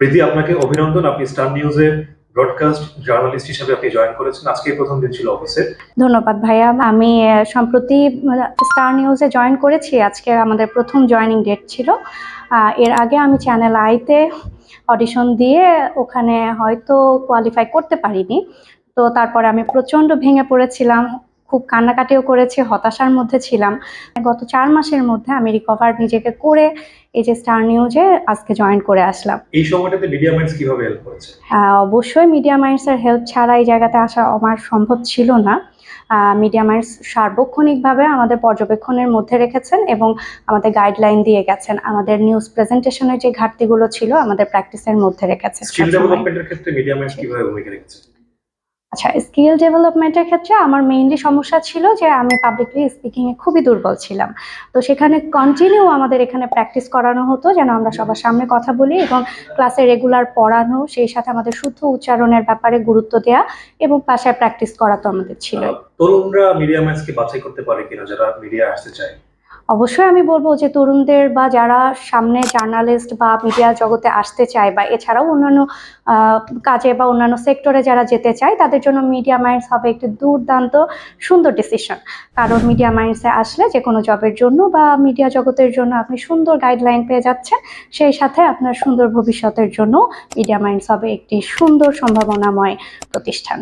প্রীতি, আপনাকে অভিনন্দন। আপনি স্টার নিউজে ব্রডকাস্ট জার্নালিস্ট হিসেবে আপনি জয়েন করেছেন। আজকে প্রথম দিন ছিল অফিসের ধন্যবাদ ভাইয়া। আমি সম্প্রতি স্টার নিউজে জয়েন করেছি। আজকে আমাদের প্রথম জয়েনিং ডেট ছিল। এর আগে আমি চ্যানেল আইতে অডিশন দিয়ে ওখানে হয়তো কোয়ালিফাই করতে পারিনি। তো তারপরে আমি প্রচণ্ড ভেঙে পড়েছিলাম। খুব কান্নাকাটিও করেছি হতাশার মধ্যে ছিলাম। গত চার মাসের মধ্যে আমি রিকভার নিজেকে করে এই যে স্টার নিউজে আজকে জয়েন করে আসলাম। এই সময়টাতে মিডিয়া মাইন্ডস কীভাবে হেল্প করেছে? অবশ্যই মিডিয়া মাইন্ডসের হেল্প ছাড়া এই জায়গাতে আসা আমার সম্ভব ছিল না। মিডিয়া মাইন্ডস সার্বক্ষণিকভাবে আমাদের পর্যবেক্ষণের মধ্যে রেখেছেন এবং আমাদের গাইডলাইন দিয়ে গেছেন। আমাদের নিউজ প্রেজেন্টেশনের যে ঘাটতিগুলো ছিল আমাদের প্র্যাকটিসের মধ্যে রেখেছেন স্কিল ডেভেলপমেন্টের ক্ষেত্রে মিডিয়া মাইন্ডস কীভাবে ভূমিকা রেখেছে? আচ্ছা স্কিল ডেভেলপমেন্টের ক্ষেত্রে আমার মেইনলি সমস্যা ছিল যে আমি পাবলিকলি স্পিকিংয়ে খুবই দুর্বল ছিলাম। তো সেখানে কন্টিনিউ আমাদের এখানে প্র্যাকটিস করানো হতো যেন আমরা সবার সামনে কথা বলি এবং ক্লাসে রেগুলার পড়ানো, সেই সাথে আমাদের শুদ্ধ উচ্চারণের ব্যাপারে গুরুত্ব দেওয়া এবং পাশায় প্র্যাকটিস করা তো আমাদের ছিল। তরুণরা মিডিয়া মাইন্ডসকে বাছাই করতে পারে কিনা যারা মিডিয়া আসতে চায়? অবশ্যই আমি বলব যে তরুণদের বা যারা সামনে জার্নালিস্ট বা মিডিয়া জগতে আসতে চায় বা এছাড়াও অন্যান্য কাজে বা অন্যান্য সেক্টরে যারা যেতে চায়, তাদের জন্য মিডিয়া মাইন্ডস হবে একটি দুর্দান্ত সুন্দর ডিসিশন কারণ মিডিয়া মাইন্ডসে আসলে যে কোনো জবের জন্য বা মিডিয়া জগতের জন্য আপনি সুন্দর গাইডলাইন পেয়ে যাচ্ছেন, সেই সাথে আপনার সুন্দর ভবিষ্যতের জন্য মিডিয়া মাইন্ডস হবে একটি সুন্দর সম্ভাবনাময় প্রতিষ্ঠান।